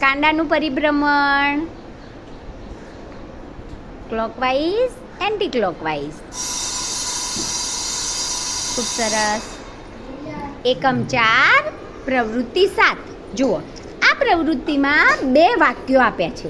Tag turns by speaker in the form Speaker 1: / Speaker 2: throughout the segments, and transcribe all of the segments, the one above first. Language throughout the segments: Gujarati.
Speaker 1: કાંડાનું પરિભ્રમણ. ક્લોકવાઇઝ એન્ટી ક્લોકવાઇઝ ખૂબ સરસ. એકમ ચાર, પ્રવૃત્તિ સાત. જુઓ, આ પ્રવૃત્તિમાં બે વાક્યો આપ્યા છે.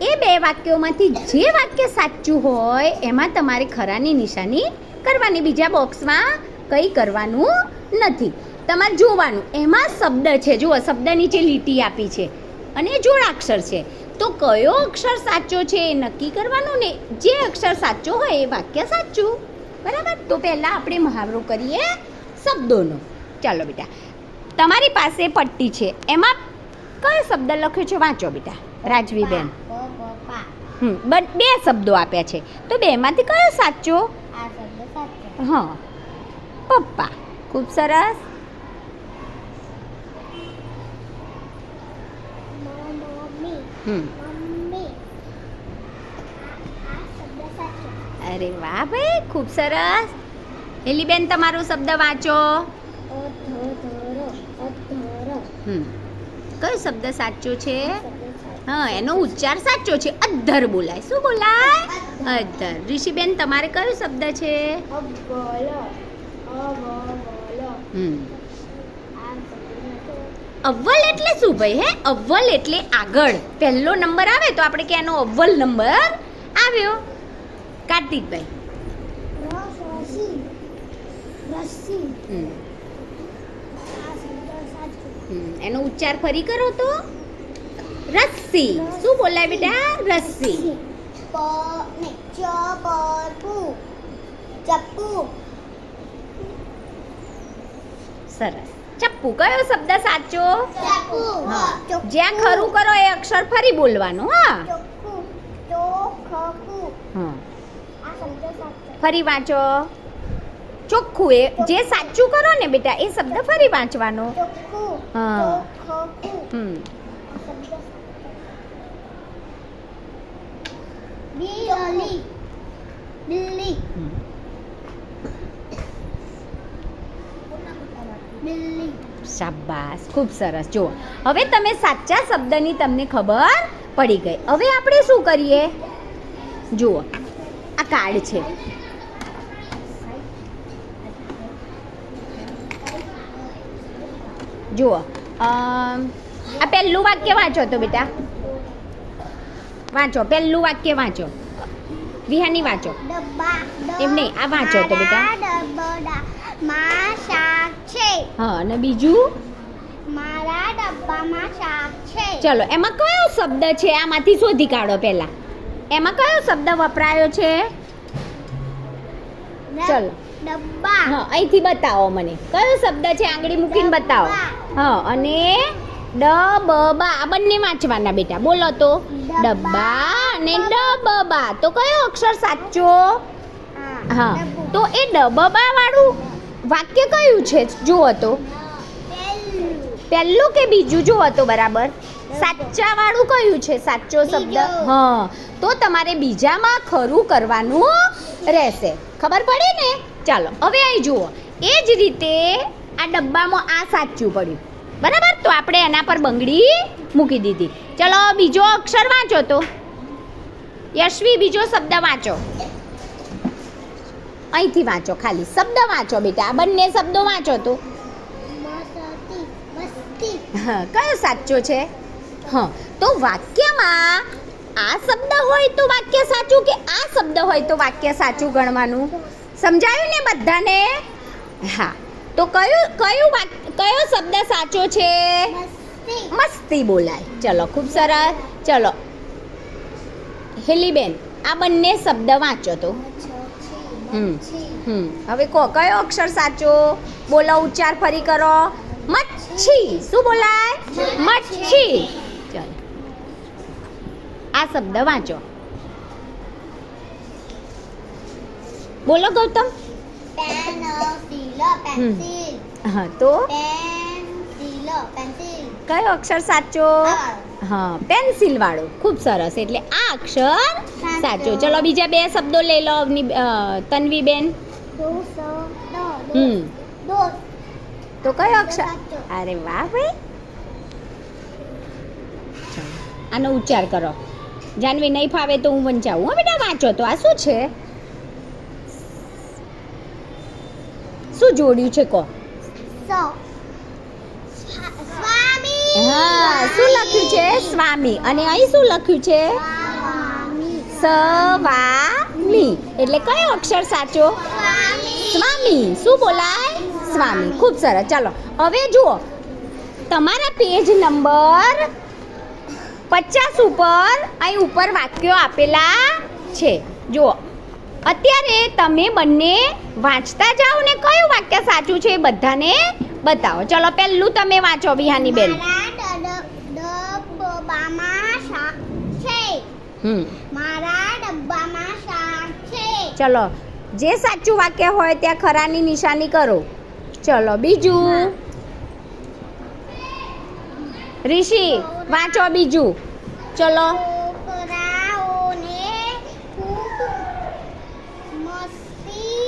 Speaker 1: એ બે વાક્યોમાંથી જે વાક્ય સાચું હોય, એમાં તમારે ખરાની નિશાની કરવાની. બીજા બોક્સમાં કંઈ કરવાનું નથી. તમારે જોવાનું. એમાં શબ્દ છે. જુઓ શબ્દ નીચે લીટી આપી છે. અને જોડાક્ષર છે. તો કયો અક્ષર સાચો છે એ નક્કી કરવાનું ને? જે અક્ષર સાચો હોય એ વાક્ય સાચું. બરાબર? તો પહેલાં આપણે મહાવરો કરીએ શબ્દોનો. ચાલો બેટા. તમારી પાસે પટ્ટી છે. એમાં કયો શબ્દ લખ્યો છે? વાંચો બેટા. રાજવીબેન. બે શબ્દો આપ્યા છે. તો બેમાંથી કયો સાચો?
Speaker 2: સાચો.
Speaker 1: હા. પપ્પા. ખૂબ સરસ
Speaker 2: મમ્મી
Speaker 1: હમ
Speaker 2: મમ્મી આ શબ્દ સાચો
Speaker 1: અરે વાહ ભાઈ ખૂબ સરસ. હેલીબેન તમારો શબ્દ વાંચો. હમ. કયો શબ્દ સાચો છે? હા એનો ઉચ્ચાર સાચો છે. અધ્ધર બોલાય. શું બોલાય? અધ્ધર ઋષિબેન તમારે કયો શબ્દ છે? અવ્વલ. એટલે શું ભાઈ, હે? અવ્વલ એટલે આગળ. પહેલો નંબર આવે તો આપણે કે એનો અવ્વલ નંબર આવ્યો. કાર્તિકભાઈ એનો ઉચ્ચાર ફરી કરો તો. રસ્સી. શું બોલાય બેટા? રસ્સી. સરસ. ચપ્પુ કયો શબ્દ સાચો? જ્યાં ખરું કરો એ અક્ષર ફરી બોલવાનું હા. ફરી વાંચો. ચોખ્ખું એ જે સાચું કરો ને બેટા એ શબ્દ ફરી વાંચવાનો. હા.
Speaker 2: બિલ્લી. બિલ્લી
Speaker 1: શાબાશ ખૂબ સરસ. જુઓ હવે તમે સાચા શબ્દની તમને ખબર પડી ગઈ. હવે આપણે શું કરીએ? જુઓ આ કાર્ડ છે. જુઓ આ પહેલું વાક્ય વાંચો તો બેટા. વાંચો પહેલું વાક્ય વાંચો. વિહાની વાંચો. એમ નહીં, આ વાંચો તો બેટા.
Speaker 2: માં શાક છે.
Speaker 1: હા અને બીજું?
Speaker 2: મારા ડબ્બામાં શાક છે.
Speaker 1: ચલો એમાં કયો શબ્દ છે? આમાંથી શોધી કાઢો પહેલા. એમાં કયો શબ્દ વપરાયો છે? ચલો.
Speaker 2: ડબ્બા.
Speaker 1: હા અહીંથી બતાવો મને. કયો શબ્દ છે? આંગળી મૂકીને બતાવો. હા અને ડબબા. આ બંને વાંચવાના બેટા. બોલો તો. ડબ્બા અને ડબબા. તો કયો અક્ષર સાચો? હા તો એ ડબબા વાળું વાક્ય કયું છે? જુઓ તો.
Speaker 2: પહેલું
Speaker 1: કે બીજું? જુઓ તો બરાબર. સાચા વાળું કયું છે? સાચો શબ્દ. હા. તો તમારે બીજામાં ખરું કરવાનું રહેશે. ખબર પડી ને? ચાલો હવે અહીં જુઓ. એ જ રીતે આ ડબ્બામાં આ સાચું પડ્યું. બરાબર? તો આપણે એના પર બંગડી મૂકી દીધી. ચલો બીજો અક્ષર વાંચો તો. યશવી બીજો શબ્દ વાંચો. અહીંથી વાંચો, ખાલી શબ્દ વાંચો બેટા, આ બંને શબ્દો વાંચો તો. કયો સાચો છે? હા, તો વાક્યમાં આ શબ્દ હોય તો વાક્ય સાચું કે આ શબ્દ હોય તો વાક્ય સાચું ગણવાનું? સમજાયું ને બધાને? હા, તો કયું કયું કયો શબ્દ સાચો છે?
Speaker 2: મસ્તી
Speaker 1: બોલાય. ચલો, ખૂબ સરસ. ચલો. હેલીબેન, આ બંને શબ્દ વાંચો તો. હમ. હવે કો કયો અક્ષર સાચો? બોલો ઉચ્ચાર ફરી કરો. મચ્છી. શું બોલાય? મચ્છી. ચાલો. આ શબ્દ વાંચો. બોલો ગૌતમ.
Speaker 2: પેન્સિલ.
Speaker 1: હા તો?
Speaker 2: પેન્સિલ.
Speaker 1: કયો અક્ષર સાચો? હા પેન્સિલ વાળો ખૂબ સરસ. એટલે આ અક્ષર સાચો. ચલો બીજા બે શબ્દો લઈ લો અવની
Speaker 2: બેન
Speaker 1: હમ. તો કયો અક્ષર? અરે વાહ ભાઈ. આનો ઉચ્ચાર કરો. જાનવી નહીં ફાવે તો હું વંચાવું. હો બેટા વાંચો તો. આ શું છે? શું જોડ્યું છે કો હા, શું લખ્યું છે? સ્વામી. અને અહીં શું લખ્યું છે?
Speaker 2: સ્વામી.
Speaker 1: એટલે કયો અક્ષર સાચો?
Speaker 2: સ્વામી.
Speaker 1: શું બોલાય? સ્વામી. ખૂબ સરસ. ચાલો, હવે જુઓ. તમારા પેજ નંબર પચાસ ઉપર અહીં ઉપર વાક્યો આપેલા છે. જુઓ. અત્યારે તમે બંને વાંચતા જાઓ ને કયું વાક્ય સાચું છે એ બધાને બતાવો. ચલો પહેલું તમે વાંચો બિહાની બેન.
Speaker 2: મારા ડબ્બામાં શાક છે. મારા ડબ્બામાં શાક છે.
Speaker 1: ચલો જે સાચું વાક્ય હોય ત્યાં ખરાની નિશાની કરો. ચલો બીજું. ઋષિ વાંચો બીજું. ચલો.
Speaker 2: મસ્તી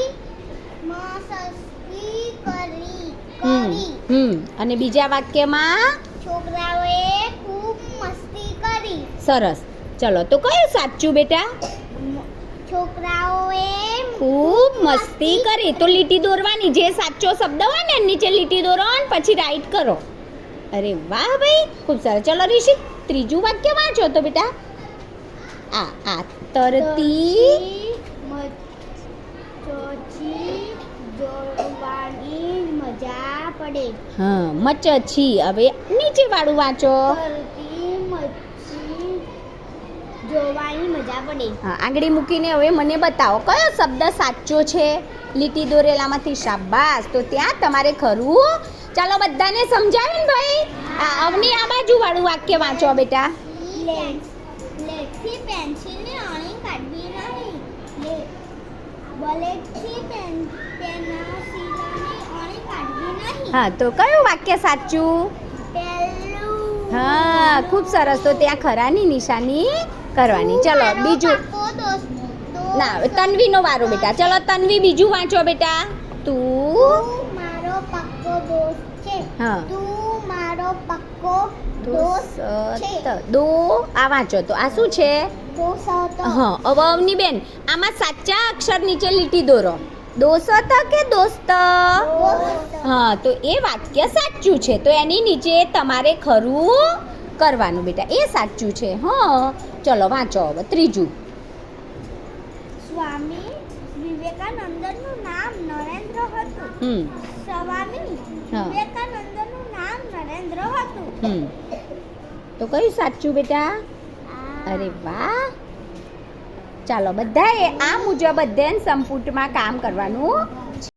Speaker 2: મસ્તી કરી.
Speaker 1: હમ હમ. અને બીજા વાક્યમાં?
Speaker 2: છોકરાઓએ ખૂબ મસ્તી કરી.
Speaker 1: સરસ. ચલો તો કયું સાચું બેટા?
Speaker 2: છોકરાઓએ
Speaker 1: ખૂબ મસ્તી કરી. તો લીટી દોરવાની જે સાચો શબ્દ હોય ને નીચે લીટી દોરો અને પછી રાઈટ કરો. અરે વાહ ભાઈ ખૂબ સરસ. ચલો ઋષિ ત્રીજું વાક્ય વાંચો તો બેટા. આ આ તરતી
Speaker 2: પડે.
Speaker 1: હા મચછી હવે નીચે વાળું વાંચો.
Speaker 2: જોવાની મજા પડે.
Speaker 1: હા આંગળી મૂકીને હવે મને બતાવો કયો શબ્દ સાચો છે? લીટી દોરેલામાંથી શાબાશ. તો ત્યાં તમારે ખરું? ચાલો બધાને સમજાવ્યું ને ભાઈ? આ અવની આ બાજુ વાળું વાક્ય વાંચો બેટા.
Speaker 2: લેટથી પેન્સિલની અણી કાઢવી નહીં. બલેટથી પેન પેન્સિલની અણી કાઢવી નહીં
Speaker 1: હા તો કયું વાક્ય સાચું? હા ખૂબ સરસ. તો ત્યાં ખરાની નિશાની કરવાની. ચલો બીજું. ના તન્વીનો વારો બેટા. ચલો તન્વી બીજું વાંચો બેટા. તું?
Speaker 2: મારો પક્કો દોસ્ત છે.
Speaker 1: હા.
Speaker 2: તું મારો પક્કો દોસ્ત.
Speaker 1: દો આ વાંચો તો. આ શું છે? હા અવની બેન. આમાં સાચા અક્ષર નીચે લીટી દોરો. દોસ્ત કે દોસ્ત? હા તો એ વાક્ય સાચું છે. તો એની નીચે તમારે ખરું કરવાનું બેટા. એ સાચું છે હા. ચલો વાંચો હવે. ત્રીજું.
Speaker 2: સ્વામી વિવેકાનંદનું નામ નરેન્દ્ર હતું. સ્વામી વિવેકાનંદનું નામ નરેન્દ્ર હતું.
Speaker 1: તો કયું સાચું બેટા? અરે વાહ. ચાલો બધાએ આ મુજબ અધ્યયન સંપુટમાં કામ કરવાનું